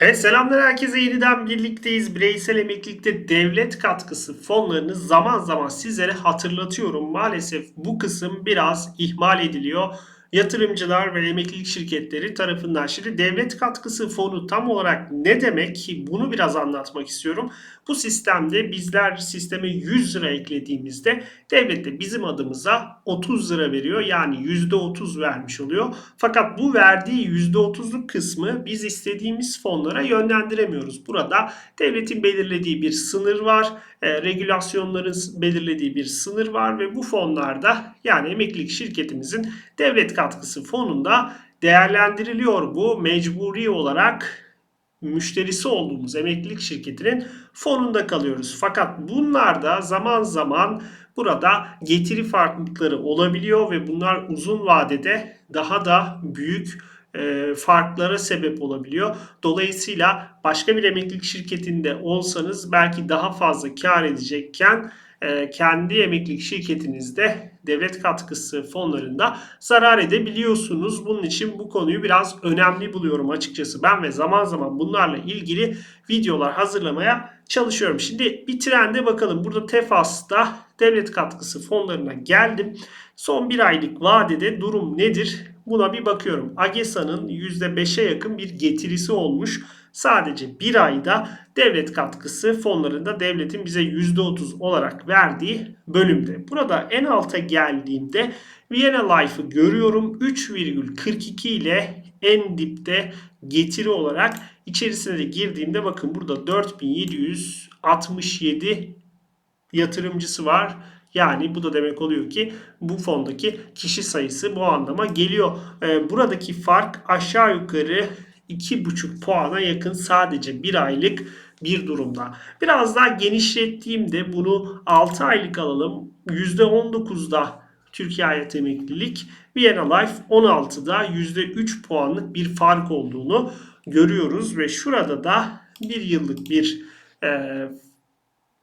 Evet selamlar herkese yeniden birlikteyiz. Bireysel emeklilikte devlet katkısı fonlarını zaman zaman sizlere hatırlatıyorum. Maalesef bu kısım biraz ihmal ediliyor. Yatırımcılar ve emeklilik şirketleri tarafından. Şimdi devlet katkısı fonu tam olarak ne demek bunu biraz anlatmak istiyorum. Bu sistemde bizler sisteme 100 lira eklediğimizde devlet de bizim adımıza 30 lira veriyor. Yani %30 vermiş oluyor. Fakat bu verdiği %30'luk kısmı biz istediğimiz fonlara yönlendiremiyoruz. Burada devletin belirlediği bir sınır var. E, regülasyonların belirlediği bir sınır var ve bu fonlarda yani emeklilik şirketimizin devlet katkısı fonunda değerlendiriliyor bu mecburi olarak müşterisi olduğumuz emeklilik şirketinin fonunda kalıyoruz. Fakat bunlarda zaman zaman burada getiri farklılıkları olabiliyor ve bunlar uzun vadede daha da büyük e, farklara sebep olabiliyor. Dolayısıyla başka bir emeklilik şirketinde olsanız belki daha fazla kar edecekken kendi emeklilik şirketinizde devlet katkısı fonlarında zarar edebiliyorsunuz. Bunun için bu konuyu biraz önemli buluyorum açıkçası ben ve zaman zaman bunlarla ilgili videolar hazırlamaya çalışıyorum. Şimdi bir trende bakalım. Burada Tefas'ta devlet katkısı fonlarına geldim. Son bir aylık vadede durum nedir? Buna bir bakıyorum. AGESA'nın %5'e yakın bir getirisi olmuş. Sadece bir ayda devlet katkısı fonlarında devletin bize %30 olarak verdiği bölümde. Burada en alta geldiğimde Vienna Life'ı görüyorum. 3,42 ile en dipte getiri olarak içerisine de girdiğimde bakın burada 4767 yatırımcısı var. Yani bu da demek oluyor ki bu fondaki kişi sayısı bu anlama geliyor. Ee, buradaki fark aşağı yukarı 2,5 puana yakın sadece bir aylık bir durumda. Biraz daha genişlettiğimde bunu 6 aylık alalım. %19'da Türkiye Hayat Emeklilik, Vienna Life 16'da %3 puanlık bir fark olduğunu görüyoruz ve şurada da bir yıllık bir e,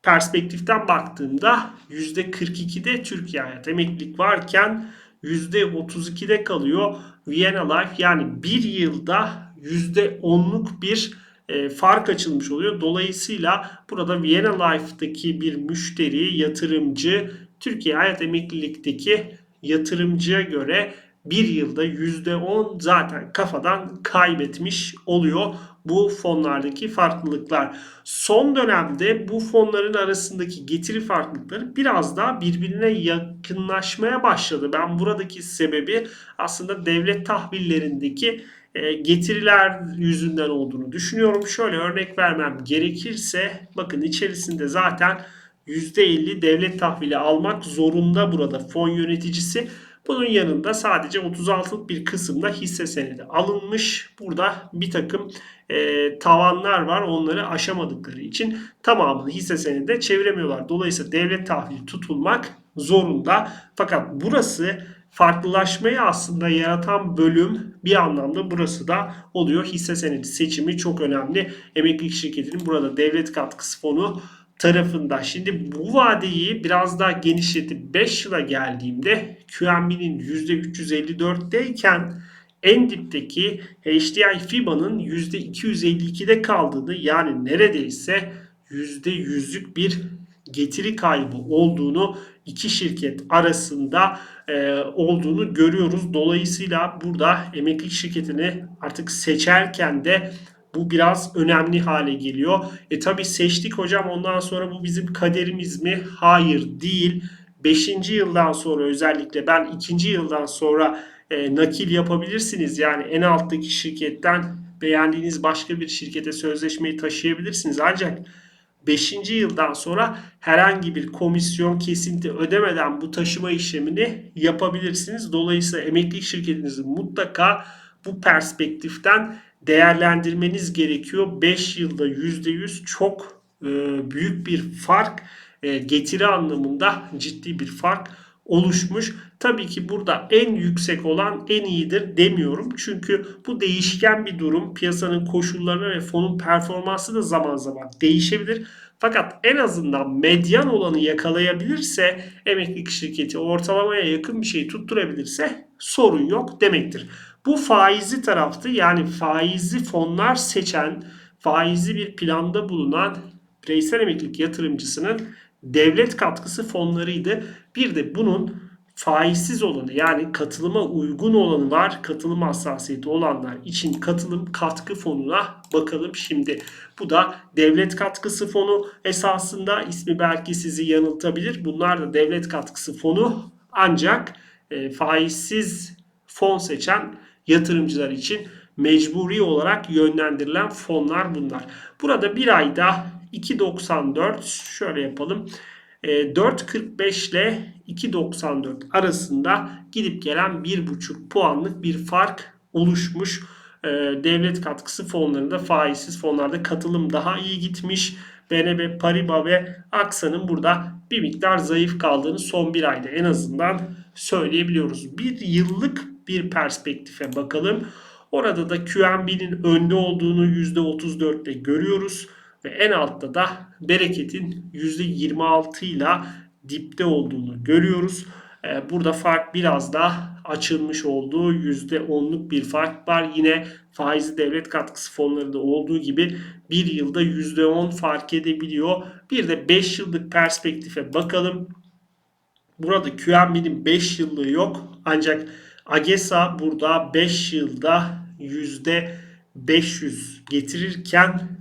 perspektiften baktığımda %42'de Türkiye Hayat Emeklilik varken %32'de kalıyor Vienna Life yani bir yılda %10'luk bir e, fark açılmış oluyor. Dolayısıyla burada Vienna Life'daki bir müşteri, yatırımcı Türkiye Hayat Emeklilikteki yatırımcıya göre bir yılda %10 zaten kafadan kaybetmiş oluyor bu fonlardaki farklılıklar. Son dönemde bu fonların arasındaki getiri farklılıkları biraz daha birbirine yakınlaşmaya başladı. Ben buradaki sebebi aslında devlet tahvillerindeki getiriler yüzünden olduğunu düşünüyorum. Şöyle örnek vermem gerekirse bakın içerisinde zaten %50 devlet tahvili almak zorunda burada fon yöneticisi. Bunun yanında sadece 36'lık bir kısımda hisse senedi alınmış. Burada bir takım e, tavanlar var. Onları aşamadıkları için tamamını hisse senedi çeviremiyorlar. Dolayısıyla devlet tahvili tutulmak zorunda. Fakat burası farklılaşmayı aslında yaratan bölüm bir anlamda burası da oluyor. Hisse senedi seçimi çok önemli. Emeklilik şirketinin burada devlet katkısı fonu tarafında. Şimdi bu vadeyi biraz daha genişletip 5 yıla geldiğimde QNB'nin %354'teyken en dipteki HDI FIBA'nın %252'de kaldığını yani neredeyse %100'lük bir getiri kaybı olduğunu iki şirket arasında olduğunu görüyoruz. Dolayısıyla burada emeklilik şirketini artık seçerken de bu biraz önemli hale geliyor. E tabi seçtik hocam ondan sonra bu bizim kaderimiz mi? Hayır değil. 5. yıldan sonra özellikle ben 2. yıldan sonra e, nakil yapabilirsiniz. Yani en alttaki şirketten beğendiğiniz başka bir şirkete sözleşmeyi taşıyabilirsiniz. Ancak 5. yıldan sonra herhangi bir komisyon kesinti ödemeden bu taşıma işlemini yapabilirsiniz. Dolayısıyla emeklilik şirketinizi mutlaka bu perspektiften değerlendirmeniz gerekiyor. 5 yılda %100 çok e, büyük bir fark e, getiri anlamında ciddi bir fark oluşmuş. Tabii ki burada en yüksek olan en iyidir demiyorum. Çünkü bu değişken bir durum. Piyasanın koşullarına ve fonun performansı da zaman zaman değişebilir. Fakat en azından medyan olanı yakalayabilirse emeklilik şirketi ortalamaya yakın bir şey tutturabilirse sorun yok demektir. Bu faizi taraftı yani faizi fonlar seçen faizli bir planda bulunan bireysel emeklilik yatırımcısının devlet katkısı fonlarıydı. Bir de bunun faizsiz olanı yani katılıma uygun olanı var. Katılım hassasiyeti olanlar için katılım katkı fonuna bakalım şimdi. Bu da devlet katkısı fonu esasında ismi belki sizi yanıltabilir. Bunlar da devlet katkısı fonu ancak e, faizsiz fon seçen yatırımcılar için mecburi olarak yönlendirilen fonlar bunlar. Burada bir ayda 2.94 şöyle yapalım. E, 4.45 ile 2.94 arasında gidip gelen 1.5 puanlık bir fark oluşmuş. E, devlet katkısı fonlarında faizsiz fonlarda katılım daha iyi gitmiş. BNB Paribas ve Aksa'nın burada bir miktar zayıf kaldığını son bir ayda en azından söyleyebiliyoruz. Bir yıllık bir perspektife bakalım. Orada da QNB'nin önde olduğunu %34 ile görüyoruz. Ve en altta da bereketin %26 ile dipte olduğunu görüyoruz. Ee, burada fark biraz daha açılmış olduğu %10'luk bir fark var. Yine faizli devlet katkısı fonlarında olduğu gibi bir yılda %10 fark edebiliyor. Bir de 5 yıllık perspektife bakalım. Burada QNB'nin 5 yıllığı yok. Ancak AGESA burada 5 yılda %500 getirirken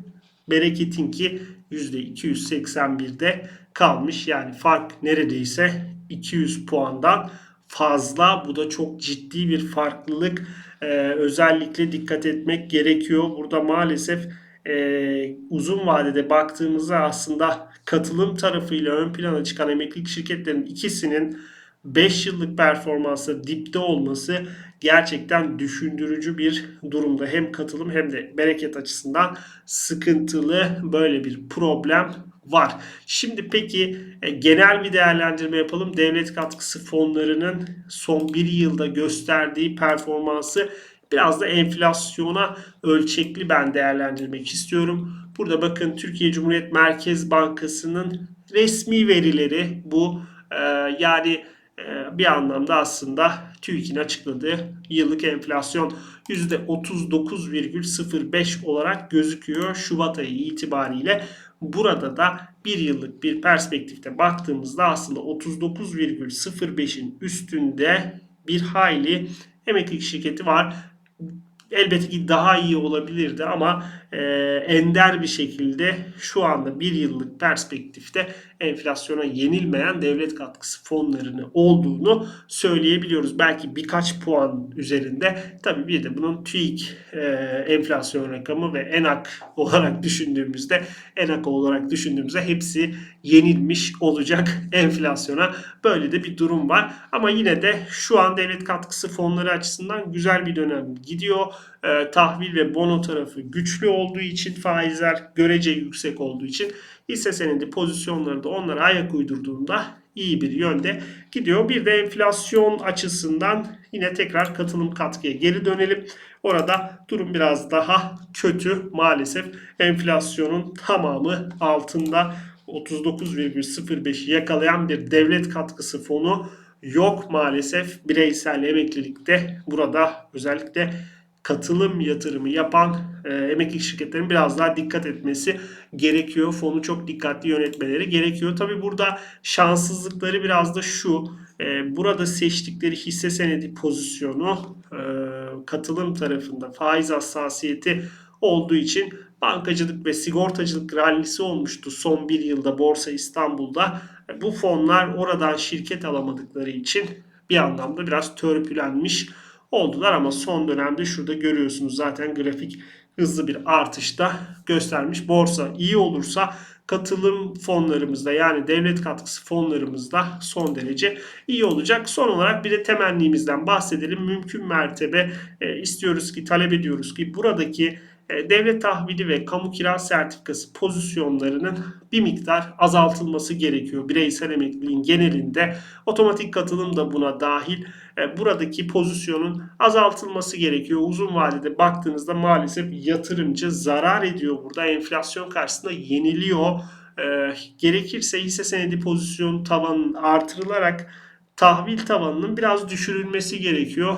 Bereket'inki %281'de kalmış. Yani fark neredeyse 200 puandan fazla. Bu da çok ciddi bir farklılık. Ee, özellikle dikkat etmek gerekiyor. Burada maalesef e, uzun vadede baktığımızda aslında katılım tarafıyla ön plana çıkan emeklilik şirketlerinin ikisinin 5 yıllık performansı dipte olması gerçekten düşündürücü bir durumda. Hem katılım hem de bereket açısından sıkıntılı böyle bir problem var. Şimdi peki e, genel bir değerlendirme yapalım. Devlet katkısı fonlarının son bir yılda gösterdiği performansı biraz da enflasyona ölçekli ben değerlendirmek istiyorum. Burada bakın Türkiye Cumhuriyet Merkez Bankası'nın resmi verileri bu. E, yani ee, bir anlamda aslında TÜİK'in açıkladığı yıllık enflasyon %39,05 olarak gözüküyor Şubat ayı itibariyle. Burada da bir yıllık bir perspektifte baktığımızda aslında 39,05'in üstünde bir hayli emeklilik şirketi var. Elbette ki daha iyi olabilirdi ama e, ender bir şekilde şu anda bir yıllık perspektifte enflasyona yenilmeyen devlet katkısı fonlarını olduğunu söyleyebiliyoruz. Belki birkaç puan üzerinde. Tabii bir de bunun TÜİK e, enflasyon rakamı ve ENAK olarak düşündüğümüzde ENAK olarak düşündüğümüzde hepsi yenilmiş olacak enflasyona. Böyle de bir durum var. Ama yine de şu an devlet katkısı fonları açısından güzel bir dönem gidiyor. E, tahvil ve bono tarafı güçlü olduğu için faizler görece yüksek olduğu için hisse senedi pozisyonları da onlara ayak uydurduğunda iyi bir yönde gidiyor. Bir de enflasyon açısından yine tekrar katılım katkıya geri dönelim. Orada durum biraz daha kötü maalesef. Enflasyonun tamamı altında 39,05 yakalayan bir devlet katkısı fonu yok maalesef. Bireysel emeklilikte burada özellikle katılım yatırımı yapan e, emeklilik şirketlerin biraz daha dikkat etmesi gerekiyor. Fonu çok dikkatli yönetmeleri gerekiyor. Tabi burada şanssızlıkları biraz da şu. E, burada seçtikleri hisse senedi pozisyonu e, katılım tarafında faiz hassasiyeti olduğu için bankacılık ve sigortacılık rallisi olmuştu son bir yılda Borsa İstanbul'da. E, bu fonlar oradan şirket alamadıkları için bir anlamda biraz törpülenmiş oldular ama son dönemde şurada görüyorsunuz zaten grafik hızlı bir artışta göstermiş. Borsa iyi olursa katılım fonlarımızda yani devlet katkısı fonlarımızda son derece iyi olacak. Son olarak bir de temennimizden bahsedelim. Mümkün mertebe e, istiyoruz ki talep ediyoruz ki buradaki e, devlet tahvili ve kamu kira sertifikası pozisyonlarının bir miktar azaltılması gerekiyor. Bireysel emekliliğin genelinde otomatik katılım da buna dahil. E, buradaki pozisyonun azaltılması gerekiyor. Uzun vadede baktığınızda maalesef yatırımcı zarar ediyor burada. Enflasyon karşısında yeniliyor. E, gerekirse hisse senedi pozisyon tavanının artırılarak tahvil tavanının biraz düşürülmesi gerekiyor.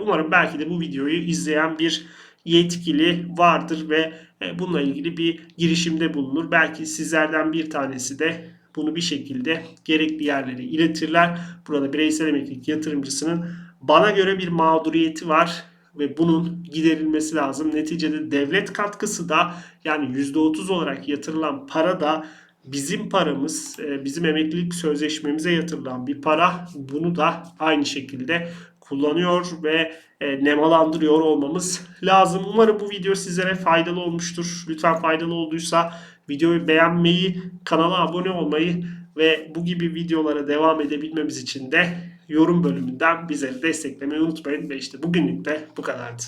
Umarım belki de bu videoyu izleyen bir yetkili vardır ve e, bununla ilgili bir girişimde bulunur. Belki sizlerden bir tanesi de bunu bir şekilde gerekli yerlere iletirler. Burada bireysel emeklilik yatırımcısının bana göre bir mağduriyeti var ve bunun giderilmesi lazım. Neticede devlet katkısı da yani %30 olarak yatırılan para da bizim paramız, e, bizim emeklilik sözleşmemize yatırılan bir para. Bunu da aynı şekilde kullanıyor ve e, nemalandırıyor olmamız lazım. Umarım bu video sizlere faydalı olmuştur. Lütfen faydalı olduysa videoyu beğenmeyi, kanala abone olmayı ve bu gibi videolara devam edebilmemiz için de yorum bölümünden bizleri desteklemeyi unutmayın. Ve işte bugünlük de bu kadardı.